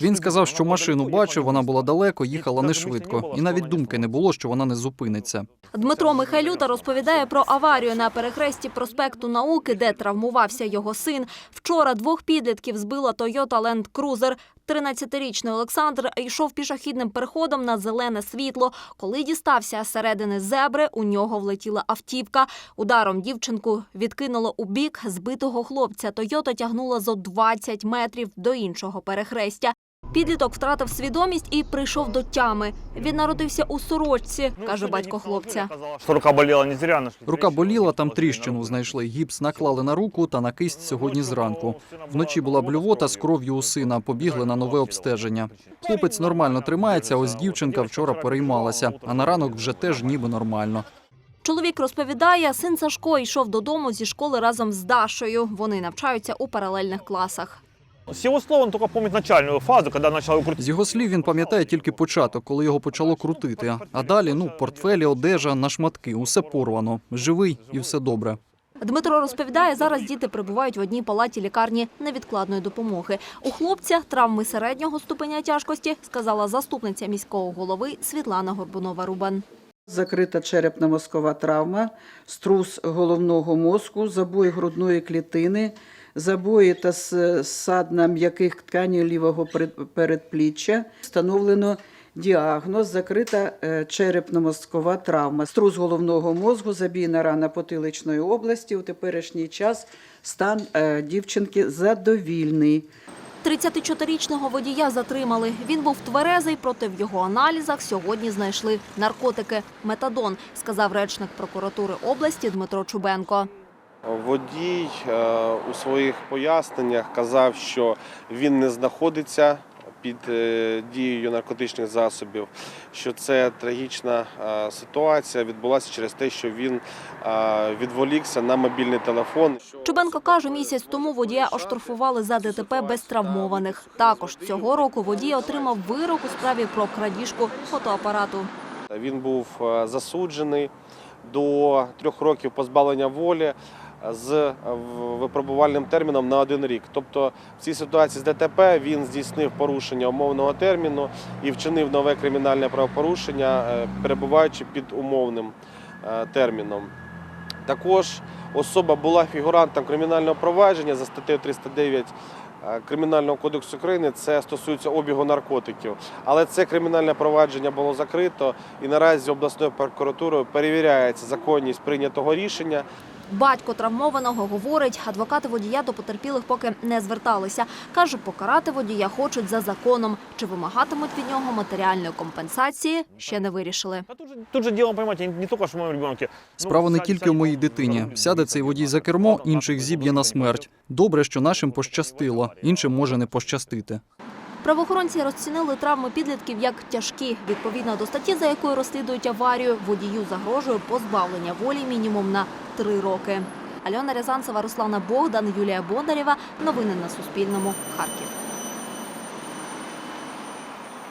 Він сказав, видел, що она машину была далеко, бачив, ехала вона не була быстро. далеко, І їхала навіть не мыслі не швидко, було, і що навіть вона думки не було, що вона не зупиниться. Дмитро Михайлюта розповідає про аварію на перехресті проспекту Науки, де травмувався його син. Вчора двох підлітків збила Toyota Land Cruiser. 13-річний Олександр йшов пішохідним переходом на зелене світло. Коли дістався середини зебри, у нього влетіла автівка. Ударом дівчинку відкинуло у бік збитого хлопця. Тойота тягнула зо 20 метрів до іншого перехрестя. Підліток втратив свідомість і прийшов до тями. Він народився у сорочці, Ну, каже батько хлопця. рука боліла, не зря. Рука боліла, там тріщину знайшли. Гіпс наклали на руку та на кисть сьогодні зранку. Вночі була блювота з кров'ю у сина. Побігли на нове обстеження. Хлопець нормально тримається. Ось дівчинка вчора переймалася, а на ранок вже теж ніби нормально. Чоловік розповідає, син Сашко йшов додому зі школи разом з Дашою. Вони навчаються у паралельних класах. С его слов он только помнит начальную фазу, когда начал его крутить. З його слів він пам'ятає тільки початок, коли його почало крутити. А далі, ну, портфелі, одежа на шматки, усе порвано. Живий і все добре. Дмитро розповідає, зараз діти перебувають в одній палаті лікарні невідкладної допомоги. У хлопця травми середнього ступеня тяжкості, сказала заступниця міського голови Світлана Горбунова-Рубан. Закрита черепно-мозкова травма, струс головного мозку, забої грудної клітини, забої та ссадна м'яких тканів лівого перед- передпліччя. Встановлено діагноз, закрита е, черепно-мозкова травма, струс головного мозку, забійна рана потиличної області. У теперішній час стан е, дівчинки задовільний. 34-річного водія затримали. Він був тверезий, проте в його аналізах сьогодні знайшли наркотики метадон, сказав речник прокуратури області Дмитро Чубенко. Водій е, у своїх поясненнях казав, що він не знаходиться під е, дією наркотичних засобів, що це трагічна е, ситуація відбулася через те, що він відволікся на мобільний телефон. Чубенко каже, місяць тому водія оштрафували за ДТП без травмованих. Також цього року водій отримав вирок у справі про крадіжку фотоапарату. Він був засуджений до трьох років позбавлення волі з е, випробувальним терміном на один рік. Тобто в цій ситуації з ДТП він здійснив порушення умовного терміну і вчинив нове кримінальне правопорушення, е, перебуваючи під умовним е, терміном. Також особа була фігурантом кримінального провадження за статтею 309 е, Кримінального кодексу України. Це стосується обігу наркотиків. Але це кримінальне провадження було закрито і наразі обласною прокуратурою перевіряється законність прийнятого рішення. Батько травмованого говорить, адвокати водія до потерпілих поки не зверталися. Каже, покарати водія хочуть за законом. Чи вимагатимуть від нього матеріальної компенсації, ще не вирішили. А тут же, тут же дело, понимаете, не что в моем ребенке. Справа не тільки в моїй дитині. Сяде цей водій за кермо, інших зіб'є на смерть. Добре, що нашим пощастило, іншим може не пощастити. Правоохоронці розцінили травми підлітків як тяжкі. Відповідно до статті, за якою розслідують аварію, водію загрожує позбавлення волі мінімум на три роки. Альона Рязанцева, Руслана Богдан, Юлія Бондарєва. Новини на Суспільному. Харків.